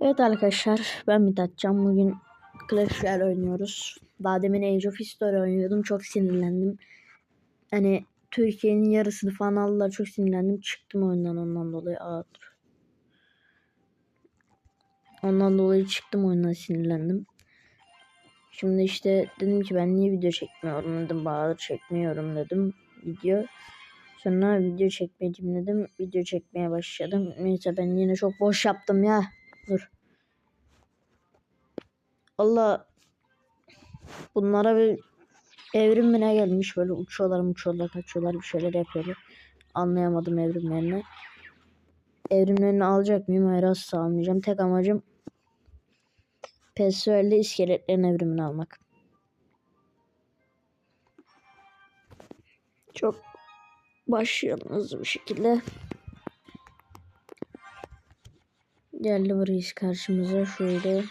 Evet arkadaşlar ben Mithatcan. Bugün Clash Royale oynuyoruz. Daha demin Age of History oynuyordum. Çok sinirlendim. Hani Türkiye'nin yarısını falan aldılar. Çok sinirlendim. Çıktım oyundan ondan dolayı. Aa. Ondan dolayı çıktım oyundan sinirlendim. Şimdi işte dedim ki ben niye video çekmiyorum dedim. Bahadır çekmiyorum dedim video. Sonra video çekmeyeceğim dedim. Video çekmeye başladım. Neyse ben yine çok boş yaptım ya. Dur. Valla bunlara bir evrim mi ne gelmiş böyle uçuyorlar uçuyorlar kaçıyorlar bir şeyler yapıyorlar. Anlayamadım evrimlerini. Evrimlerini alacak mıyım? Hayır asla almayacağım. Tek amacım PSV'li iskeletlerin evrimini almak. Çok hızlı bir şekilde. Geldi buraya karşımıza şöyle.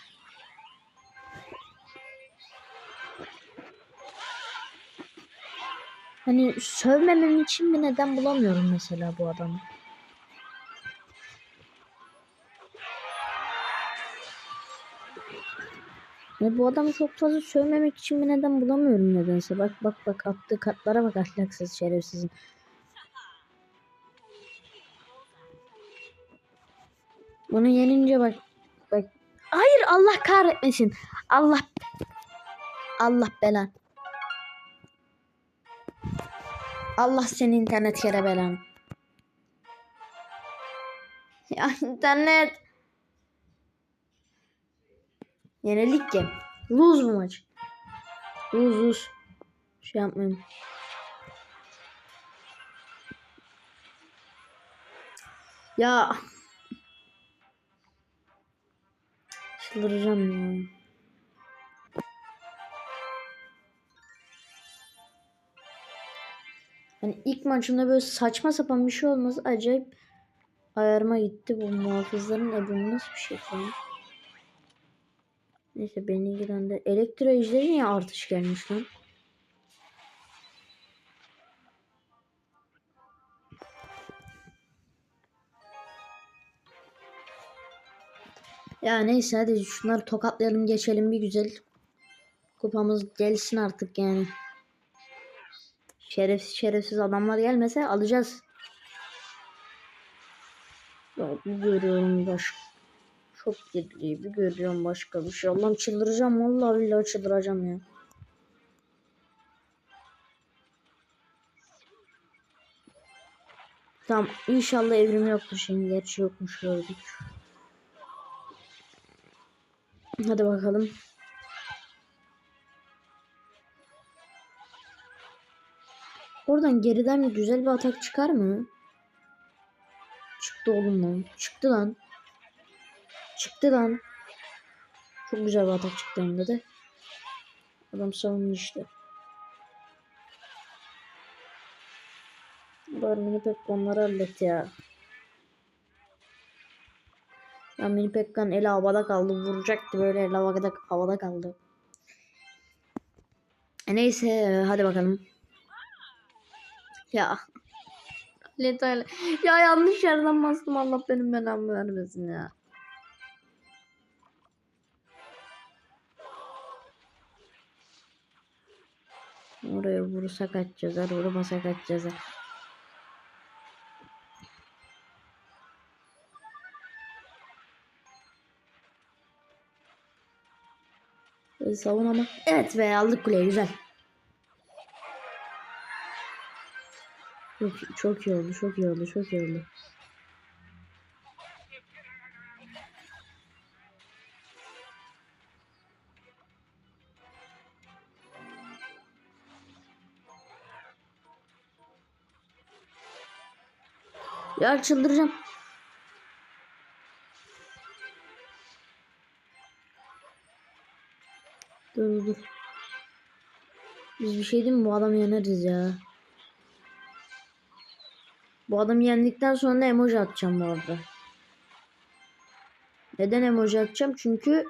Hani sövmemem için bir neden bulamıyorum mesela bu adamı. Ve bu adamı çok fazla sövmemek için bir neden bulamıyorum nedense. Bak bak bak attığı kartlara bak ahlaksız şerefsizin. Bunu yenince bak bak. Hayır Allah kahretmesin. Allah Allah belan. Allah senin internet kere belan. Ya internet. Yenilik ki. Lose bu maç. Lose lose. Şey yapmayayım. Ya. Çıldıracağım ya. Hani ilk maçımda böyle saçma sapan bir şey olması acayip ayarıma gitti. Bu muhafızların evi nasıl bir şey falan. Neyse beni ilgilendi. Elektro ejderi niye artış gelmiş lan? Ya neyse hadi şunları tokatlayalım geçelim bir güzel. Kupamız gelsin artık yani. Şerefsiz şerefsiz adamlar gelmese alacağız. Ya bir görüyorum başka. Çok girdiği bir görüyorum başka bir şey. Allah'ım çıldıracağım vallahi billahi çıldıracağım ya. Tamam inşallah evrim yoktur şimdi. Gerçi yokmuş gördük. Hadi bakalım. Oradan geriden güzel bir atak çıkar mı? Çıktı oğlum lan. Çıktı lan. Çıktı lan. Çok güzel bir atak çıktı hem de. Adam savundu işte. Bari mini pek onları hallet ya. Ya mini Pekkan eli havada kaldı. Vuracaktı böyle eli havada, havada kaldı. E neyse hadi bakalım. Ya. Letayla. Ya yanlış yerden bastım. Allah benim belamı vermesin ya. Oraya vurursak yazar, vurmasak kaç savun ama. Evet be aldık kuleyi güzel. Çok, çok iyi oldu, çok iyi oldu, çok iyi oldu. Ya çıldıracağım. Dur dur dur. Biz bir şey diyeyim mi? Bu adamı yeneriz ya. Bu adamı yendikten sonra emoji atacağım bu arada. Neden emoji atacağım? Çünkü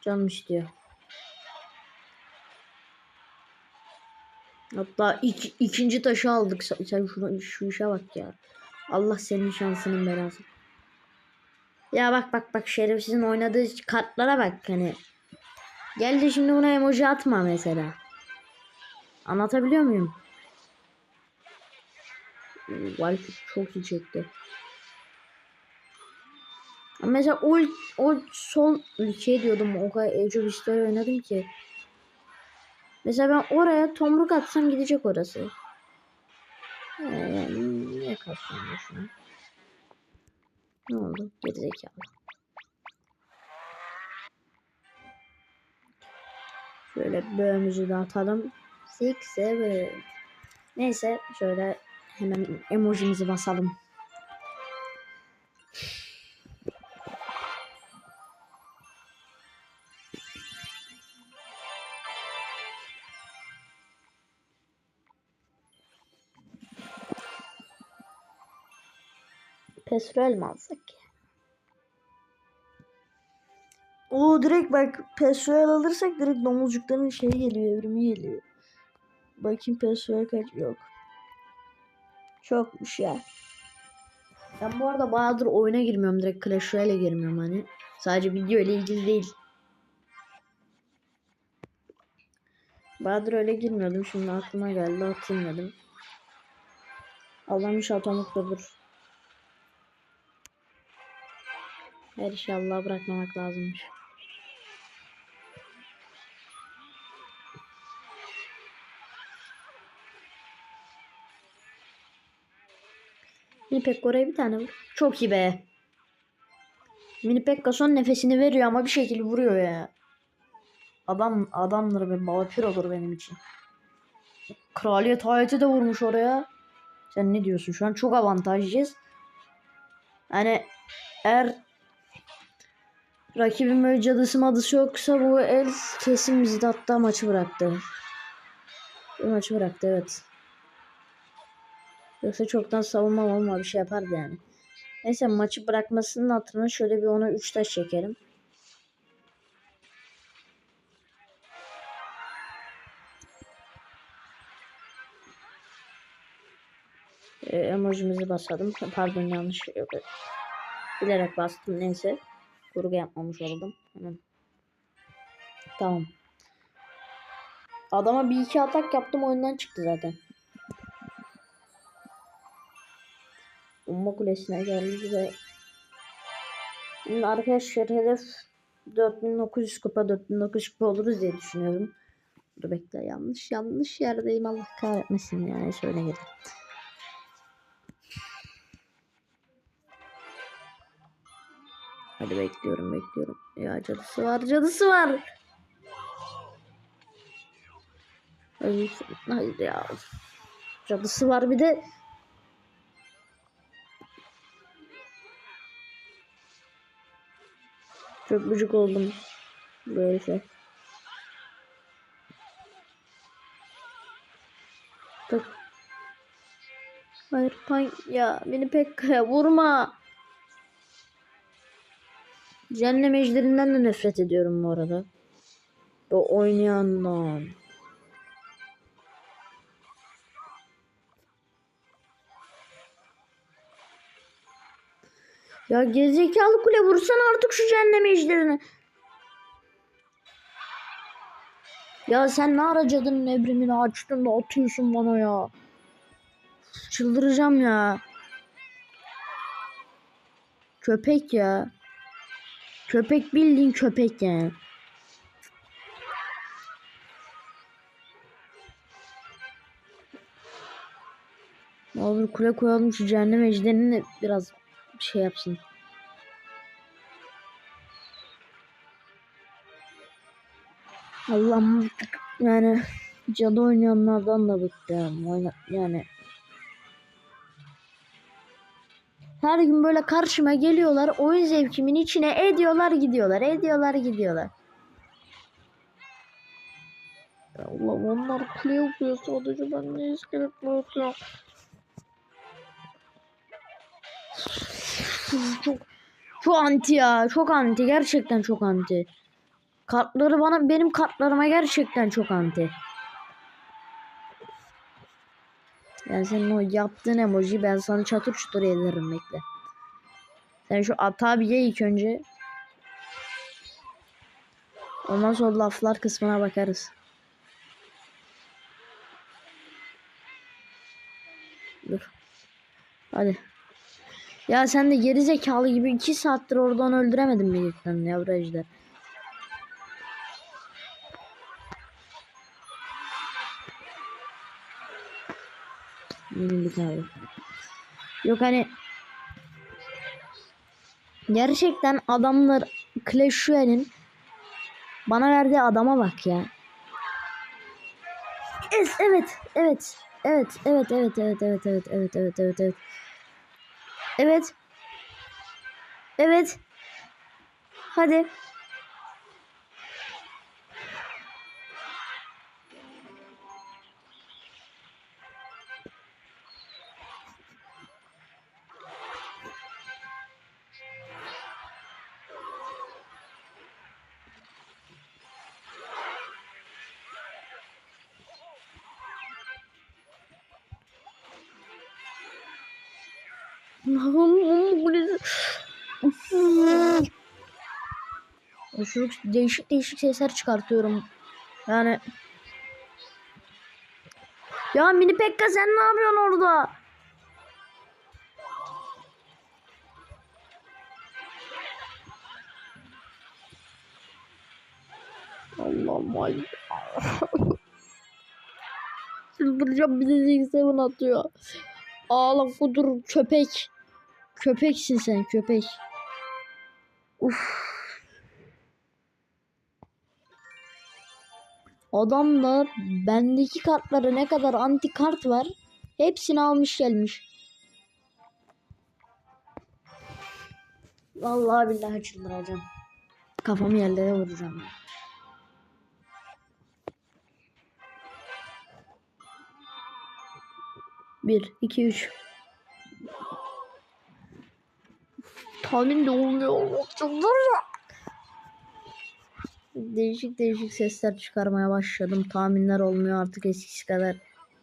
canım istiyor. Hatta ik, ikinci taşı aldık. Sen şuna, şu işe bak ya. Allah senin şansının belası. Ya bak bak bak şerefsizin oynadığı kartlara bak hani. Gel de şimdi buna emoji atma mesela. Anlatabiliyor muyum? Valkyrie çok iyi çekti. Mesela o, o sol ülke diyordum o kadar Age of History oynadım ki. Mesela ben oraya tomruk atsam gidecek orası. Ee, yani niye kalsın şuna? Ne oldu? Gerizekalı. Şöyle böğümüzü de atalım. Six, seven. Neyse şöyle hemen emojimizi basalım. Petrol mi alsak O direkt bak petrol alırsak direkt domuzcukların şeyi geliyor, evrimi geliyor. Bakayım petrol kaç yok. Çokmuş ya. Ben bu arada bayağıdır oyuna girmiyorum. Direkt Clash Royale'e girmiyorum hani. Sadece video ile ilgili değil. Bayağıdır öyle girmiyordum. Şimdi aklıma geldi. Atayım dedim. Allah'ım inşallah mutludur. Her işi Allah'a bırakmamak lazımmış. Mini Pekka oraya bir tane vur. Çok iyi be. Mini Pekka son nefesini veriyor ama bir şekilde vuruyor ya. Adam adamdır be. Vampir olur benim için. Kraliyet hayatı da vurmuş oraya. Sen ne diyorsun? Şu an çok avantajlıyız. Hani eğer rakibin böyle cadısı madısı yoksa bu el kesin bizi de hatta maçı bıraktı. Maçı bıraktı evet. Yoksa çoktan savunmam olma bir şey yapardı yani. Neyse maçı bırakmasının hatırına şöyle bir ona 3 taş çekerim. Ee, emojimizi basalım. Pardon yanlış yok. Bilerek bastım neyse. Kurgu yapmamış oldum. Hemen. Tamam. Adama bir iki atak yaptım oyundan çıktı zaten. Umma kulesine geldi ve Şimdi arkadaşlar hedef 4900 kupa 4900 kupa oluruz diye düşünüyorum. Dur bekle yanlış yanlış yerdeyim Allah kahretmesin yani şöyle gelin. Hadi bekliyorum bekliyorum. Ya cadısı var cadısı var. Hayır ya. Cadısı var bir de. Çok gıcık oldum. Böyle şey. Bak. Hayır pan ya beni pek vurma. Cehennem ejderinden de nefret ediyorum bu arada. O oynayandan. Ya gerizekalı kule vursan artık şu cehennem ejderini. Ya sen ne ara cadının evrimini açtın da atıyorsun bana ya. Çıldıracağım ya. Köpek ya. Köpek bildiğin köpek yani. Ne olur kule koyalım şu cehennem ejderini de biraz şey yapsın. Allah'ım yani cadı oynayanlardan da bıktım. Yani her gün böyle karşıma geliyorlar. Oyun zevkimin içine ediyorlar gidiyorlar. Ediyorlar gidiyorlar. Allah onlar kule yapıyor sadece ben ne iskelet yapıyorum? Çok çok anti ya. Çok anti. Gerçekten çok anti. Kartları bana benim kartlarıma gerçekten çok anti. Yani senin o yaptığın emoji ben sana çatır çutur ederim bekle. Sen şu ata bir ye ilk önce. Ondan sonra laflar kısmına bakarız. Dur. Hadi. Ya sen de geri zekalı gibi iki saattir oradan öldüremedin mi ilkten yavru ejder? Benim bir. Yok hani gerçekten adamlar Clash Royale'in bana verdiği adama bak ya. Evet, evet, evet, evet, evet, evet, evet, evet, evet, evet, evet, evet, evet. Evet. Evet. Hadi. Şu değişik değişik sesler çıkartıyorum. Yani Ya mini Pekka sen ne yapıyorsun orada? Allah'ım ay. Çıldıracağım bir de atıyor. Ağla kudur köpek. Köpeksin sen köpek. Uf. Adamlar bendeki kartlara ne kadar anti kart var hepsini almış gelmiş. Vallahi billahi çıldıracağım. Kafamı yerlere vuracağım. Bir, iki, üç. Tahmin de olmuyor. Çıldıracağım. Değişik değişik sesler çıkarmaya başladım. Tahminler olmuyor artık eskisi kadar.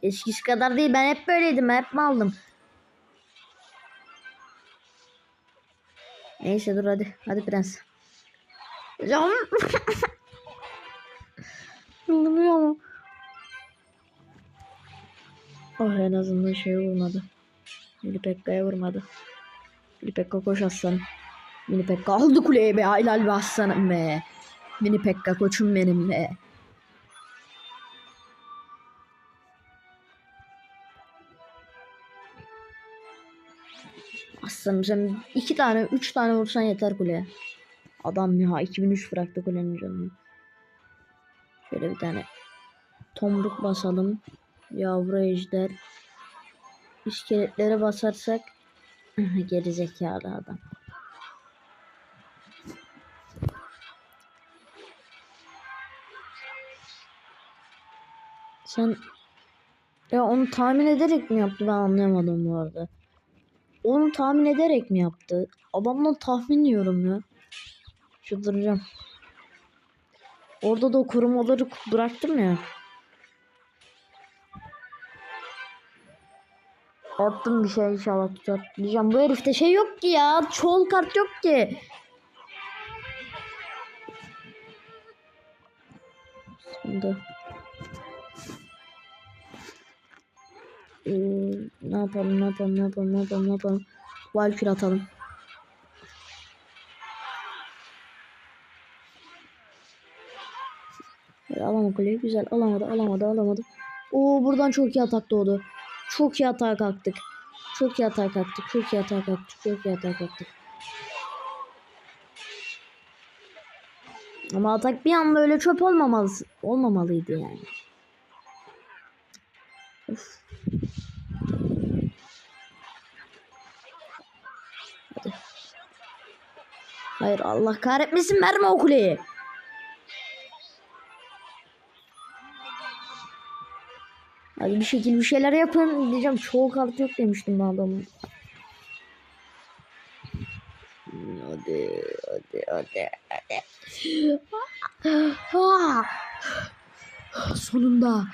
Eskisi kadar değil. Ben hep böyleydim. Hep mi aldım? Neyse dur hadi. Hadi prens. Hocam. Yıldırıyorum. Oh en azından şey vurmadı. Mini Pekka'ya vurmadı. Mini Pekka koş aslanım. Mini Pekka aldı kuleye be. Helal be aslanım be. Mini Pekka koçum benim be. Aslanım sen iki tane, üç tane vursan yeter kuleye. Adam ya 2003 bıraktı kulenin canını. Şöyle bir tane tomruk basalım. Yavru ejder. İskeletlere basarsak geri zekalı adam. Sen ya onu tahmin ederek mi yaptı ben anlayamadım bu arada. Onu tahmin ederek mi yaptı? Adamdan tahmin yiyorum ya. Çıldıracağım. Orada da korumaları bıraktım ya. Attım bir şey inşallah tutar. Diyeceğim bu herifte şey yok ki ya. Çoğul kart yok ki. Şimdi. Ee, ne yapalım ne yapalım ne yapalım ne yapalım ne yapalım. Valkyrie atalım. Evet, alamadı kuleyi güzel alamadı alamadı alamadı. Oo buradan çok iyi atak doğdu. Çok iyi atağa kalktık. Çok iyi atağa kalktık. Çok iyi atağa kalktık. Çok iyi atağa kalktık. Ama atak bir anda öyle çöp olmamalı, olmamalıydı yani. Hayır Allah kahretmesin verme o kuleyi. Hadi bir şekil bir şeyler yapın. Diyeceğim çoğu kart yok demiştim ben adamın. Hadi hadi hadi hadi. Ah! Sonunda.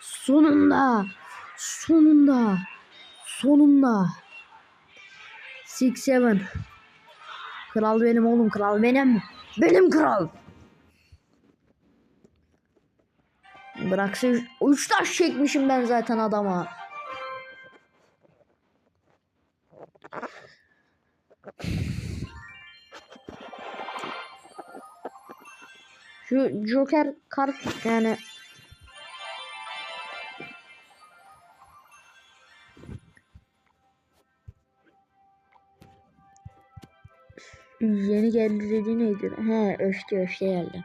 Sonunda. Sonunda. Sonunda. Six seven. Kral benim oğlum kral benim. Benim kral. Bıraksa üç, üç taş çekmişim ben zaten adama. Şu Joker kart yani Yeni geldi dedi neydi? He öfke öfke geldi.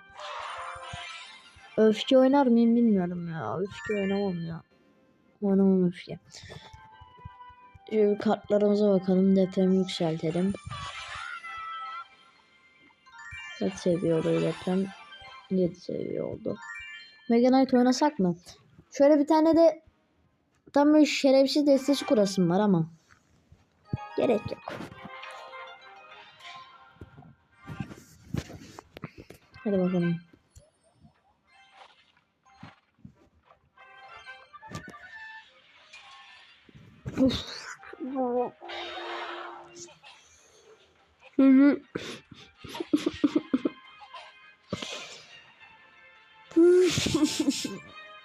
Öfke oynar mıyım bilmiyorum ya. Öfke oynamam ya. Oynamam öfke. Şöyle kartlarımıza bakalım. Depremi yükseltelim. Kaç seviye oluyor deprem? 7 seviye oldu. Mega Knight oynasak mı? Şöyle bir tane de tam bir şerefsiz destesi kurasım var ama. Gerek yok. Hadi bakalım.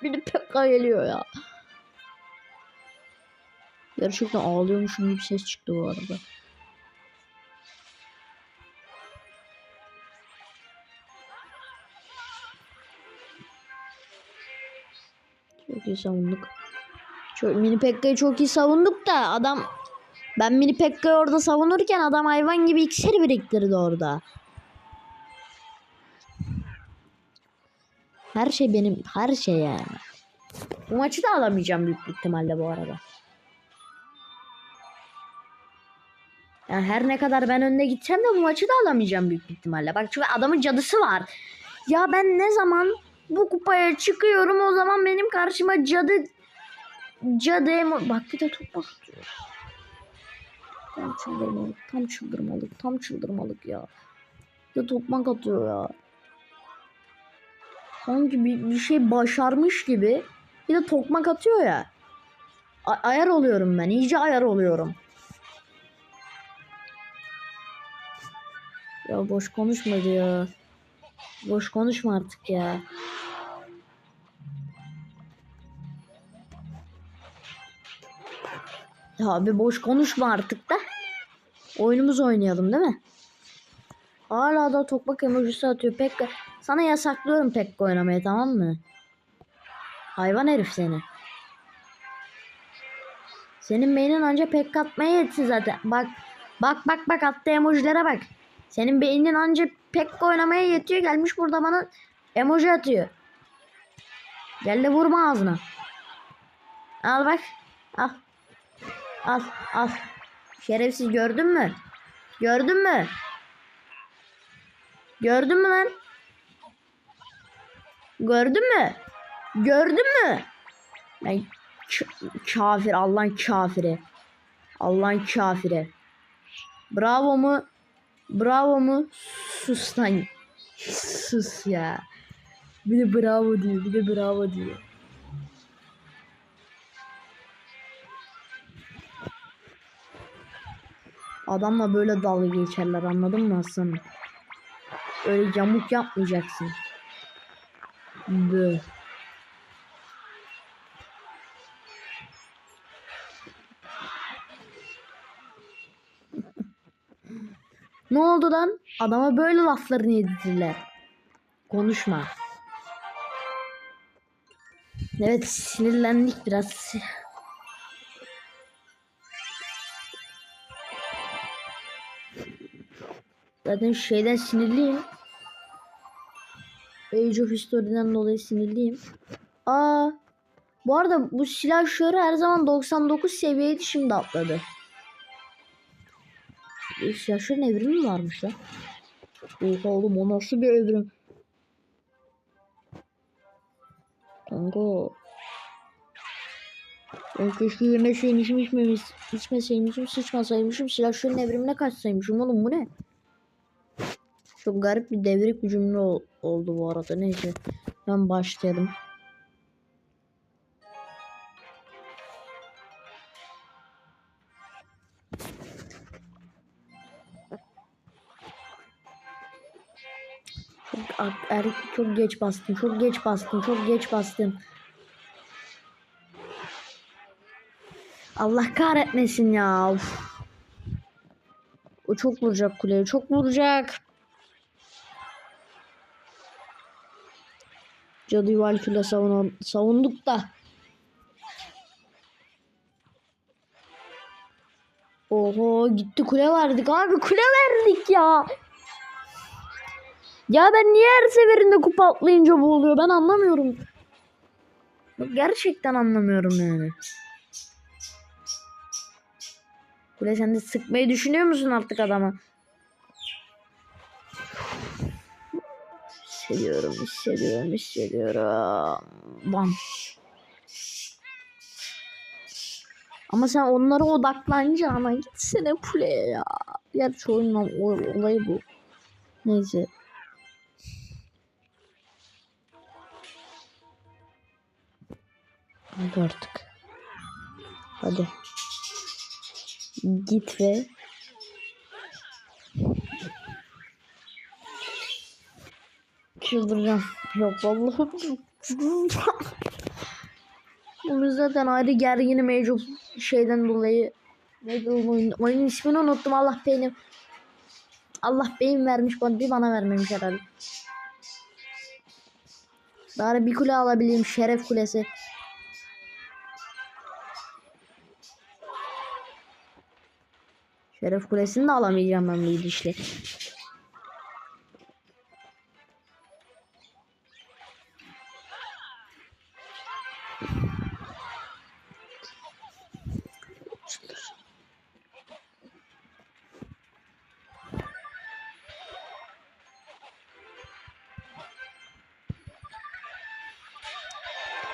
Bir de geliyor ya. Gerçekten ağlıyormuşum gibi ses çıktı bu arada. Çok iyi savunduk. Çok, mini Pekka'yı çok iyi savunduk da adam ben mini Pekka'yı orada savunurken adam hayvan gibi iksir biriktirdi orada. Her şey benim her şey yani. Bu maçı da alamayacağım büyük ihtimalle bu arada. Yani her ne kadar ben önde gitsem de bu maçı da alamayacağım büyük ihtimalle. Bak çünkü adamın cadısı var. Ya ben ne zaman bu kupaya çıkıyorum o zaman benim karşıma cadı cadı emo- bak bir de toprak atıyor. Tam çıldırmalık, tam çıldırmalık, tam çıldırmalık ya. De topmak atıyor ya. Sanki bir, bir şey başarmış gibi. Bir de tokmak atıyor ya. A- ayar oluyorum ben. iyice ayar oluyorum. Ya boş konuşma diyor. Boş konuşma artık ya. Ya abi boş konuşma artık da. Oyunumuzu oynayalım değil mi? Hala da tokmak emojisi atıyor. Pekka. Sana yasaklıyorum Pekka oynamayı tamam mı? Hayvan herif seni. Senin beynin anca Pekka atmaya yetsin zaten. Bak bak bak bak attığı emojilere bak. Senin beynin anca Pekka oynamaya yetiyor. Gelmiş burada bana emoji atıyor. Gel de vurma ağzına. Al bak. Al. Al al. Şerefsiz gördün mü? Gördün mü? Gördün mü lan? Gördün mü? Gördün mü? Ben kafir Allah'ın kafiri. Allah'ın kafiri. Bravo mu? Bravo mu? Sus lan. Sus ya. Bir de bravo diyor. Bir de bravo diyor. Adamla böyle dalga geçerler anladın mı aslanım? Öyle yamuk yapmayacaksın. Bö. Ne oldu lan? Adama böyle laflarını yedirdiler. Konuşma. Evet sinirlendik biraz. Zaten şeyden sinirliyim. Age of History'den dolayı sinirliyim. Aa, bu arada bu silah şöyle her zaman 99 seviyeydi şimdi atladı. Şöyle evrimi mi varmış lan? Oha oğlum o nasıl bir evrim? Kanka. Ben keşke yerine şeyin içim içmemiş, içmeseymişim, sıçmasaymışım, silah şöyle evrimine kaçsaymışım oğlum bu ne? Çok garip bir devrik bir cümle ol- oldu bu arada. Neyse. Ben başlayalım. Er, çok geç bastım. Çok geç bastım. Çok geç bastım. Allah kahretmesin ya. Uf. O çok vuracak kuleye. Çok vuracak. Cadı Valkyrie savun savunduk da. Oho gitti kule verdik abi kule verdik ya. Ya ben niye her seferinde kupa atlayınca bu oluyor ben anlamıyorum. Gerçekten anlamıyorum yani. Kule sen de sıkmayı düşünüyor musun artık adama? Hissediyorum, hissediyorum, hissediyorum. Bam. Ama sen onlara odaklanacağına gitsene kuleye ya. Gerçi oyunun ol- olayı bu. Neyse. Hadi artık. Hadi. Git ve çıldıracağım. Yok vallahi Bunu zaten ayrı gerginim mevcut şeyden dolayı. Neydi oyun? Oyunun ismini unuttum Allah benim. Allah beyin vermiş bana bir bana vermemiş herhalde. Bari bir kule alabileyim şeref kulesi. Şeref kulesini de alamayacağım ben bu gidişle.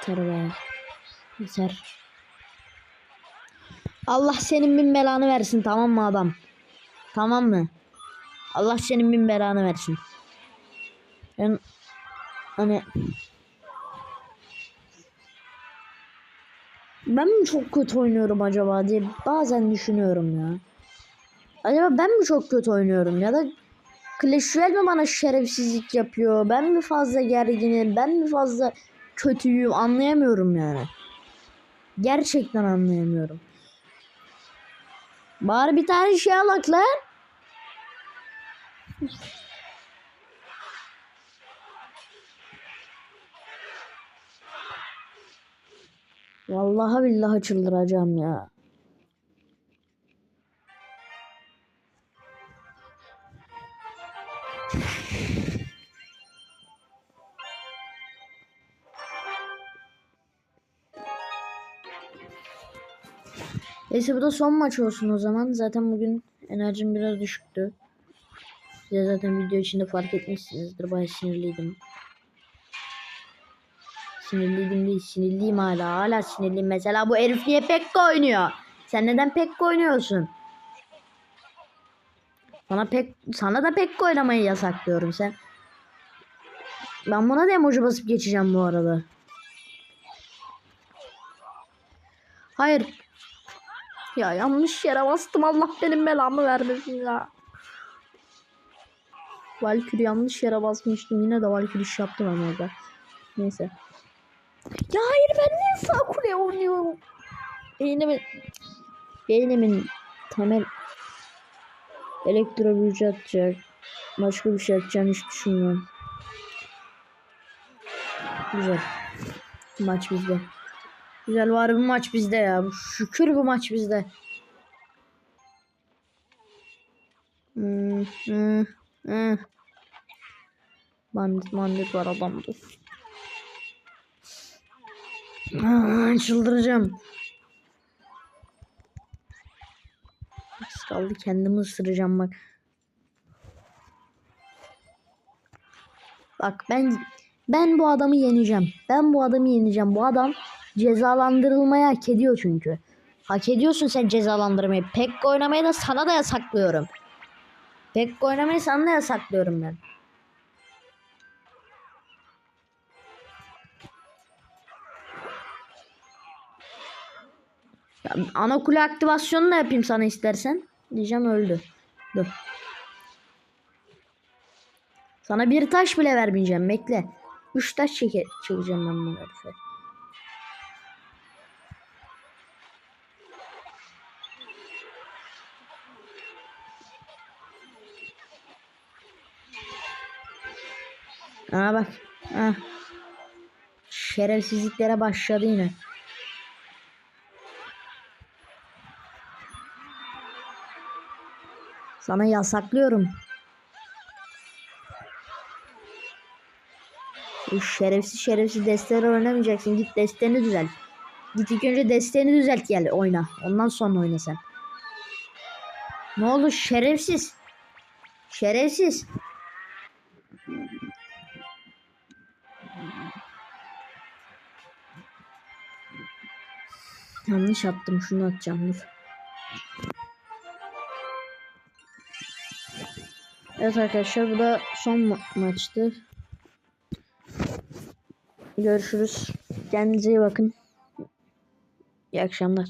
Yeter be. Yeter. Allah senin bin belanı versin tamam mı adam? Tamam mı? Allah senin bin belanı versin. Ben hani ben mi çok kötü oynuyorum acaba diye bazen düşünüyorum ya. Acaba ben mi çok kötü oynuyorum ya da Clash Royale mi bana şerefsizlik yapıyor? Ben mi fazla gerginim? Ben mi fazla kötüyüm? Anlayamıyorum yani. Gerçekten anlayamıyorum. Bari bir tane şey alak lan. Vallahi billahi çıldıracağım ya. Neyse bu da son maç olsun o zaman. Zaten bugün enerjim biraz düşüktü. Size zaten video içinde fark etmişsinizdir. Bayağı sinirliydim. Sinirliydim değil. Sinirliyim hala. Hala sinirliyim. Mesela bu herif niye Pekka oynuyor? Sen neden Pekka oynuyorsun? Sana pek sana da Pekka oynamayı yasaklıyorum sen. Ben buna da emoji basıp geçeceğim bu arada. Hayır. Ya yanlış yere bastım. Allah benim belamı vermesin ya. Valkyrie yanlış yere basmıştım. Yine de Valkyrie iş yaptım ama orada. Neyse. Ya hayır ben niye sağ kuleye oynuyorum? Beynimin beynimin temel elektro büyücü atacak. Başka bir şey atacağını hiç düşünmüyorum. Güzel. Maç bizde. Güzel var bu maç bizde ya. Şükür bu maç bizde. Hmm, hmm, hmm. Bandit var adamdı. Aa, çıldıracağım. Az kaldı kendimi ısıracağım bak. Bak ben ben bu adamı yeneceğim. Ben bu adamı yeneceğim. Bu adam cezalandırılmayı hak ediyor çünkü. Hak ediyorsun sen cezalandırmayı. Pek oynamayı da sana da yasaklıyorum. Pek oynamayı sana da yasaklıyorum ben. Ana kule aktivasyonunu da yapayım sana istersen. Diyeceğim öldü. Dur. Sana bir taş bile vermeyeceğim bekle. Üç taş çeke çekeceğim ben bu Aa bak. Ha. Şerefsizliklere başladı yine. Sana yasaklıyorum. Bu şerefsiz şerefsiz desteleri oynamayacaksın. Git desteni düzelt. Git ilk önce desteni düzelt gel oyna. Ondan sonra oyna sen. Ne oldu şerefsiz? Şerefsiz. Yanlış attım. Şunu atacağım dur. Evet arkadaşlar bu da son ma- maçtı. Görüşürüz. Kendinize iyi bakın. İyi akşamlar.